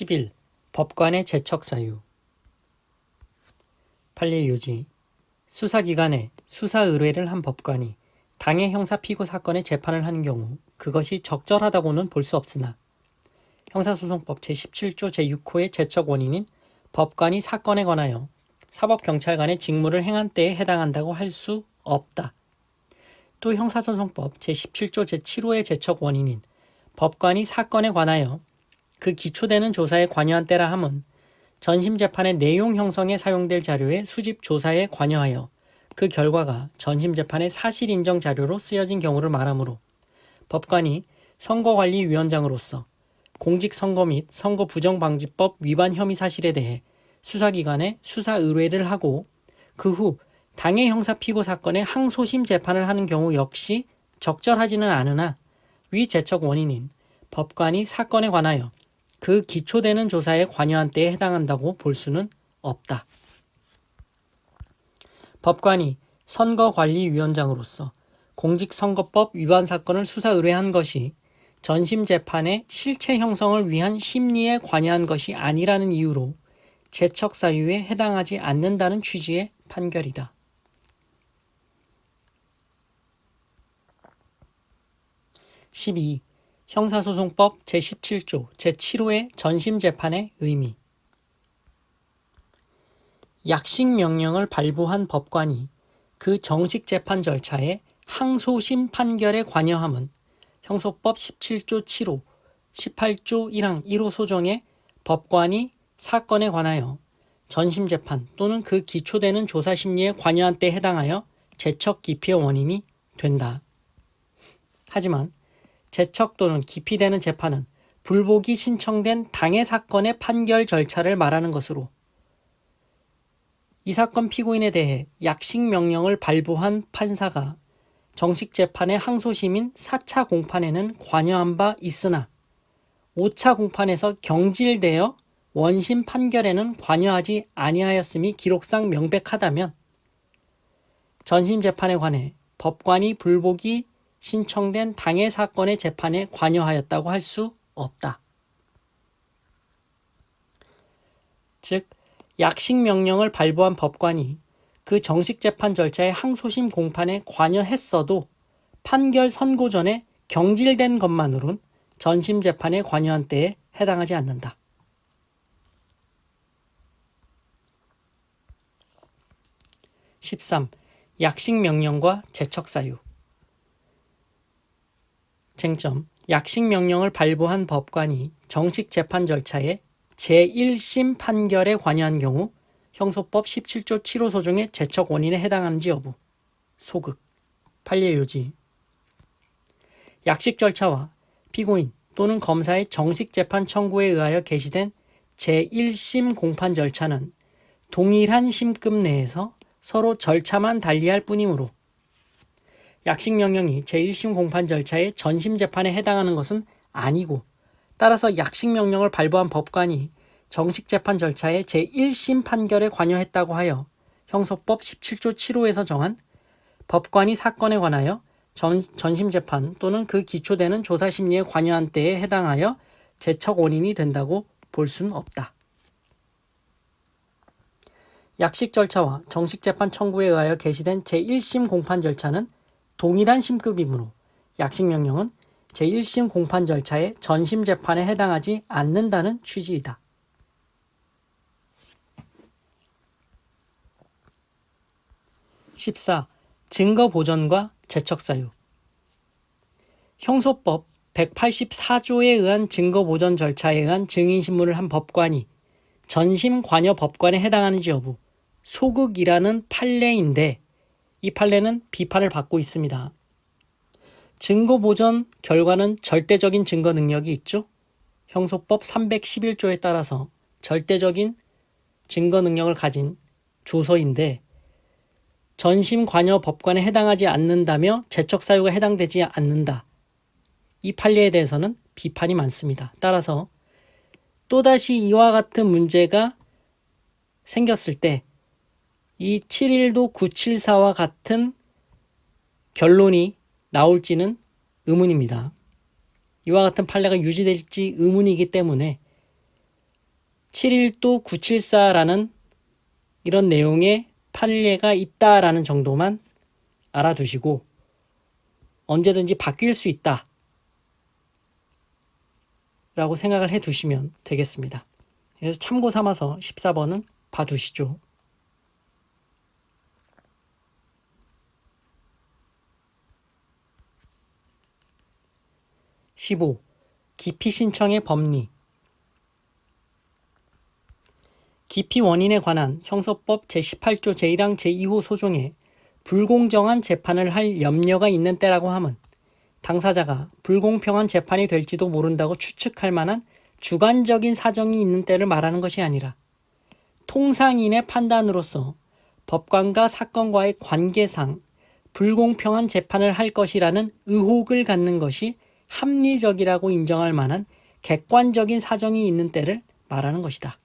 11. 법관의 재척 사유 판례 요지 수사기관에 수사 의뢰를 한 법관이 당해 형사 피고 사건의 재판을 하는 경우 그것이 적절하다고는 볼 수 없으나 형사소송법 제17조 제6호의 재척 원인인 법관이 사건에 관하여 사법경찰관의 직무를 행한 때에 해당한다고 할 수 없다. 또 형사소송법 제17조 제7호의 재척 원인인 법관이 사건에 관하여 그 기초되는 조사에 관여한 때라 함은 전심 재판의 내용 형성에 사용될 자료의 수집 조사에 관여하여 그 결과가 전심 재판의 사실 인정 자료로 쓰여진 경우를 말하므로 법관이 선거관리위원장으로서 공직선거 및 선거 부정방지법 위반 혐의 사실에 대해 수사기관에 수사 의뢰를 하고 그 후 당해 형사 피고 사건의 항소심 재판을 하는 경우 역시 적절하지는 않으나 위 제척 원인인 법관이 사건에 관하여 그 기초되는 조사에 관여한 때에 해당한다고 볼 수는 없다. 법관이 선거관리위원장으로서 공직선거법 위반 사건을 수사 의뢰한 것이 전심 재판의 실체 형성을 위한 심리에 관여한 것이 아니라는 이유로 재척 사유에 해당하지 않는다는 취지의 판결이다. 12. 형사소송법 제17조 제7호의 전심재판의 의미 약식 명령을 발부한 법관이 그 정식 재판 절차에 항소심 판결에 관여함은 형소법 17조 7호, 18조 1항 1호 소정의 법관이 사건에 관하여 전심재판 또는 그 기초되는 조사심리에 관여한 때 해당하여 재척 기피의 원인이 된다. 하지만 재척 또는 기피되는 재판은 불복이 신청된 당해 사건의 판결 절차를 말하는 것으로 이 사건 피고인에 대해 약식 명령을 발부한 판사가 정식 재판의 항소심인 4차 공판에는 관여한 바 있으나 5차 공판에서 경질되어 원심 판결에는 관여하지 아니하였음이 기록상 명백하다면 전심 재판에 관해 법관이 불복이 신청된 당해 사건의 재판에 관여하였다고 할 수 없다. 즉, 약식 명령을 발부한 법관이 그 정식 재판 절차의 항소심 공판에 관여했어도 판결 선고 전에 경질된 것만으론 전심 재판에 관여한 때에 해당하지 않는다. 13. 약식 명령과 재척 사유 쟁점 약식 명령을 발부한 법관이 정식 재판 절차에 제1심 판결에 관여한 경우 형소법 17조 7호 소중의 재척 원인에 해당하는지 여부. 소극. 판례 요지. 약식 절차와 피고인 또는 검사의 정식 재판 청구에 의하여 개시된 제1심 공판 절차는 동일한 심급 내에서 서로 절차만 달리할 뿐이므로 약식 명령이 제1심 공판 절차의 전심 재판에 해당하는 것은 아니고 따라서 약식 명령을 발부한 법관이 정식 재판 절차의 제1심 판결에 관여했다고 하여 형소법 17조 7호에서 정한 법관이 사건에 관하여 전, 전심 재판 또는 그 기초되는 조사 심리에 관여한 때에 해당하여 재척 원인이 된다고 볼 수는 없다. 약식 절차와 정식 재판 청구에 의하여 개시된 제1심 공판 절차는 동일한 심급이므로 약식 명령은 제1심 공판 절차의 전심 재판에 해당하지 않는다는 취지이다. (14) 증거 보전과 재척 사유 형소법 184조에 의한 증거 보전 절차에 의한 증인 신문을 한 법관이 전심 관여 법관에 해당하는지 여부 소극이라는 판례인데 이 판례는 비판을 받고 있습니다. 증거 보전 결과는 절대적인 증거 능력이 있죠. 형소법 311조에 따라서 절대적인 증거 능력을 가진 조서인데 전심 관여 법관에 해당하지 않는다며 재척 사유가 해당되지 않는다. 이 판례에 대해서는 비판이 많습니다. 따라서 또다시 이와 같은 문제가 생겼을 때 이 7일도 974와 같은 결론이 나올지는 의문입니다. 이와 같은 판례가 유지될지 의문이기 때문에 7일도 974라는 이런 내용의 판례가 있다라는 정도만 알아두시고 언제든지 바뀔 수 있다. 라고 생각을 해 두시면 되겠습니다. 그래서 참고 삼아서 14번은 봐두시죠. 15. 기피 신청의 법리 기피 원인에 관한 형소법 제18조 제1항 제2호 소종에 불공정한 재판을 할 염려가 있는 때라고 함은 당사자가 불공평한 재판이 될지도 모른다고 추측할 만한 주관적인 사정이 있는 때를 말하는 것이 아니라 통상인의 판단으로서 법관과 사건과의 관계상 불공평한 재판을 할 것이라는 의혹을 갖는 것이 합리적이라고 인정할 만한 객관적인 사정이 있는 때를 말하는 것이다.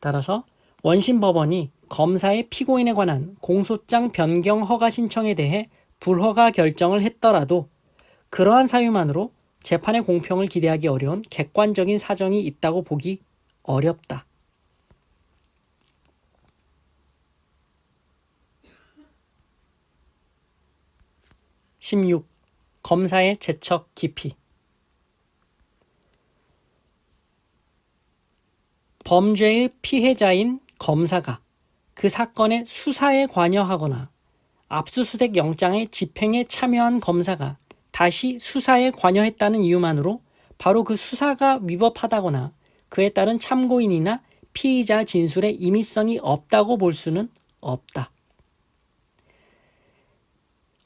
따라서 원심 법원이 검사의 피고인에 관한 공소장 변경 허가 신청에 대해 불허가 결정을 했더라도 그러한 사유만으로 재판의 공평을 기대하기 어려운 객관적인 사정이 있다고 보기 어렵다. (16) 검사의 재척 깊이 범죄의 피해자인 검사가 그 사건의 수사에 관여하거나 압수수색 영장의 집행에 참여한 검사가 다시 수사에 관여했다는 이유만으로 바로 그 수사가 위법하다거나 그에 따른 참고인이나 피의자 진술에 임의성이 없다고 볼 수는 없다.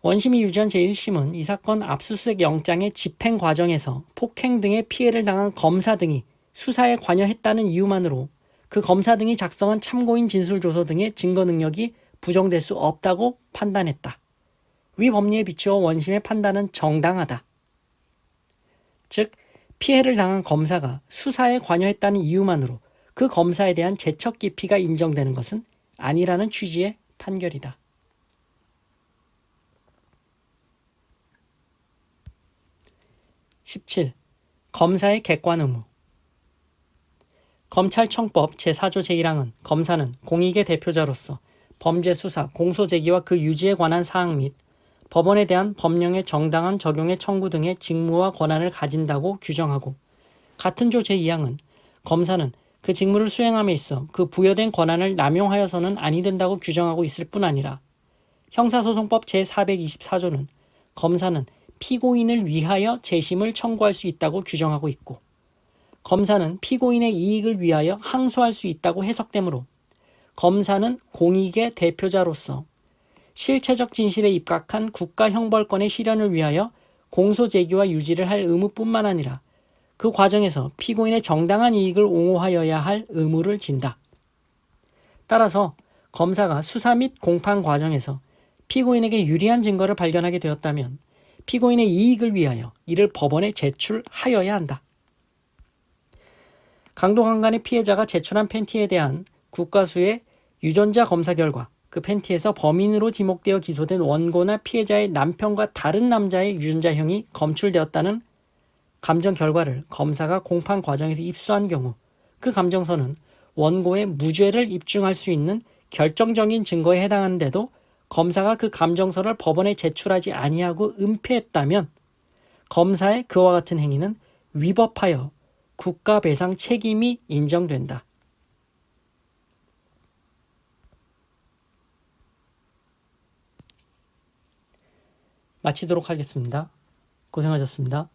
원심이 유전 제1심은 이 사건 압수수색 영장의 집행 과정에서 폭행 등의 피해를 당한 검사 등이 수사에 관여했다는 이유만으로 그 검사 등이 작성한 참고인 진술조서 등의 증거 능력이 부정될 수 없다고 판단했다. 위 법리에 비추어 원심의 판단은 정당하다. 즉, 피해를 당한 검사가 수사에 관여했다는 이유만으로 그 검사에 대한 재척 기피가 인정되는 것은 아니라는 취지의 판결이다. 17. 검사의 객관 의무 검찰청법 제4조 제1항은 검사는 공익의 대표자로서 범죄 수사, 공소 제기와 그 유지에 관한 사항 및 법원에 대한 법령의 정당한 적용의 청구 등의 직무와 권한을 가진다고 규정하고 같은 조 제2항은 검사는 그 직무를 수행함에 있어 그 부여된 권한을 남용하여서는 아니 된다고 규정하고 있을 뿐 아니라 형사소송법 제424조는 검사는 피고인을 위하여 재심을 청구할 수 있다고 규정하고 있고 검사는 피고인의 이익을 위하여 항소할 수 있다고 해석되므로 검사는 공익의 대표자로서 실체적 진실에 입각한 국가 형벌권의 실현을 위하여 공소 제기와 유지를 할 의무뿐만 아니라 그 과정에서 피고인의 정당한 이익을 옹호하여야 할 의무를 진다. 따라서 검사가 수사 및 공판 과정에서 피고인에게 유리한 증거를 발견하게 되었다면 피고인의 이익을 위하여 이를 법원에 제출하여야 한다. 강도강간의 피해자가 제출한 팬티에 대한 국가수의 유전자 검사 결과 그 팬티에서 범인으로 지목되어 기소된 원고나 피해자의 남편과 다른 남자의 유전자형이 검출되었다는 감정 결과를 검사가 공판 과정에서 입수한 경우 그 감정서는 원고의 무죄를 입증할 수 있는 결정적인 증거에 해당하는데도 검사가 그 감정서를 법원에 제출하지 아니하고 은폐했다면 검사의 그와 같은 행위는 위법하여 국가배상 책임이 인정된다. 마치도록 하겠습니다. 고생하셨습니다.